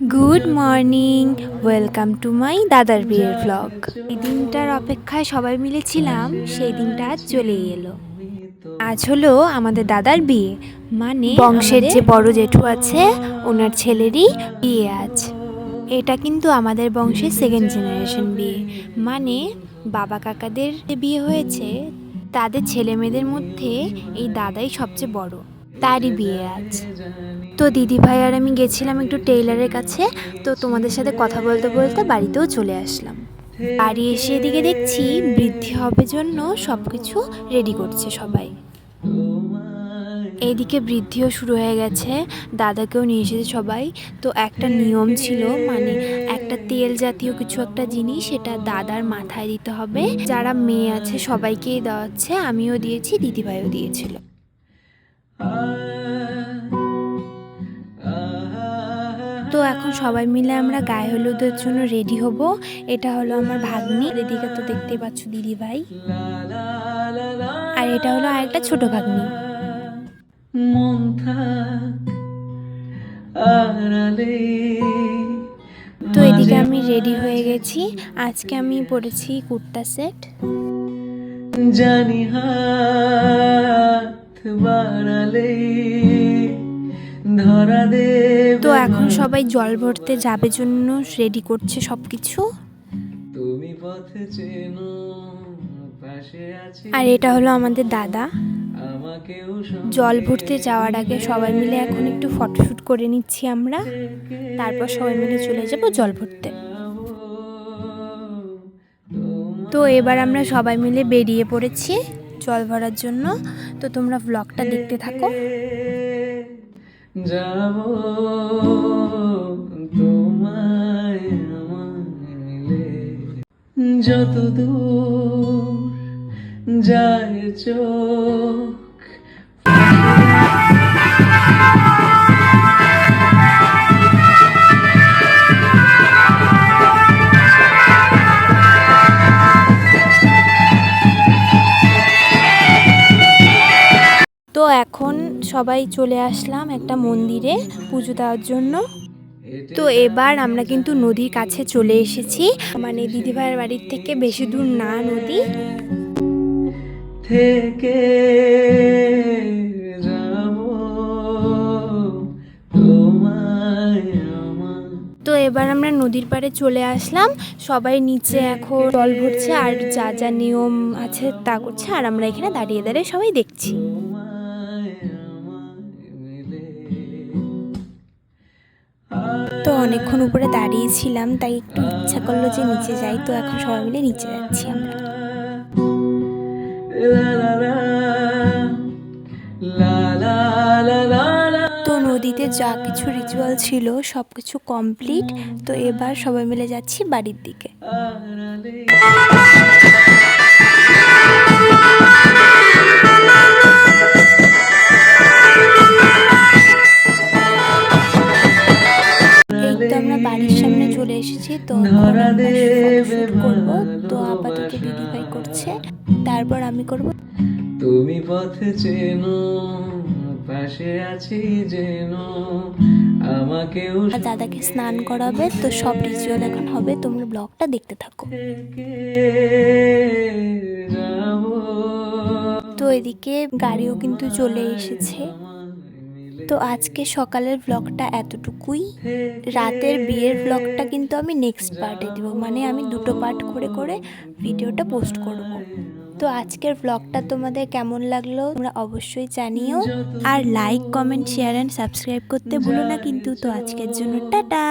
Good morning welcome to my দাদার বিয়ের blog এই দিনটার অপেক্ষায় সবাই মিলেছিলাম সেই দিনটা আজ চলেই এলো। আজ হলো আমাদের দাদার বিয়ে মানে বংশের যে বড় জেঠু আছে ওনার ছেলেরই বিয়ে আজ। এটা কিন্তু আমাদের বংশের সেকেন্ড জেনারেশন বিয়ে মানে বাবা কাকাদের যে বিয়ে হয়েছে তাদের ছেলে মেয়েদের মধ্যে এই দাদাই সবচেয়ে বড়। তারই বিয়ে আজ। তো দিদি ভাই আর আমি গেছিলাম একটু টেইলারের কাছে, তো তোমাদের সাথে কথা বলতে বলতে বাড়িতেও চলে আসলাম। বাড়ি এসে এদিকে দেখছি বৃদ্ধি হবে জন্য সব কিছু রেডি করছে সবাই। এইদিকে বৃদ্ধিও শুরু হয়ে গেছে, দাদাকেও নিয়ে এসেছে সবাই। তো একটা নিয়ম ছিল মানে একটা তেল জাতীয় কিছু একটা জিনিস সেটা দাদার মাথায় দিতে হবে। যারা মেয়ে আছে সবাইকেই দেওয়া হচ্ছে, আমিও দিয়েছি দিদিভাইও দিয়েছিল। তো এখন সবাই মিলে আমরা গায়ে হলুদের জন্য রেডি হব। এটা হলো আমার ভাগ্নি। এদিকে তো দেখতেই পাচ্ছ দিদি ভাই। আর এটা হলো আরেকটা ছোট ভাগ্নি। মন তো এদিকে আমি রেডি হয়ে গেছি। আজকে আমি পরেছি কুর্তা সেট। জানি হাত বাড়ালে ধরা দেব তো এখন সবাই জল ভরতে যাবে জন্য রেডি করছে সব কিছু তুমি পথ চেনো আর এটা হলো আমাদের দাদা। জল ভরতে যাওয়ার আগে সবাই মিলে এখন একটু ফটোশ্যুট করে নিচ্ছি আমরা। তারপর সবাই মিলে চলে যাব জল ভরতে। তো এবার আমরা সবাই মিলে বেরিয়ে পড়েছি। জল ভরার জন্য। তো তোমরা ব্লগটা দেখতে থাকো। তোমায় যত যায় চোখ। তো এখন সবাই চলে আসলাম একটা মন্দিরে পুজো দেওয়ার জন্য। তো এবার আমরা কিন্তু নদীর কাছে চলে এসেছি। মানে দিদিভাইয়ের বাড়ির থেকে বেশি দূর না নদী। থেকে তো এবার আমরা নদীর পাড়ে চলে আসলাম। সবাই নিচে এখন জল ভরছে আর যা যা নিয়ম আছে তা করছে। আর আমরা এখানে দাঁড়িয়ে দাঁড়িয়ে সবাই দেখছি। তো অনেকক্ষণ উপরে দাঁড়িয়েছিলাম, তাই একটু ইচ্ছা করল যে নিচে যাই। তো এখন সবাই মিলে নিচে যাচ্ছি আমরা। তো নদীতে যা কিছু রিচুয়াল ছিল সব কিছু কমপ্লিট তো এবার সবাই মিলে যাচ্ছি বাড়ির দিকে। বাড়ির সামনে চলে এসেছি তো করব। তো আপাতত দিদিভাই করছে। তারপর আমি করব। তুমি পথ চেনো পাশে আছি যেন আমাকেও দাদাকে স্নান করাবে তো সব রিচুয়াল এখন হবে। তোমরা ব্লগটা দেখতে থাকো। তো এদিকে গাড়িও কিন্তু চলে এসেছে। তো আজকে সকালের ব্লগটা এতটুকুই। রাতের বিয়ের ব্লগটা কিন্তু আমি নেক্সট পার্টে দেবো মানে আমি দুটো পার্ট করে করে ভিডিওটা পোস্ট করব। তো আজকের ব্লগটা তোমাদের কেমন লাগল তোমরা অবশ্যই জানিও। আর like comment share and subscribe করতে ভুলো না কিন্তু, তো আজকের জন্য টাটা!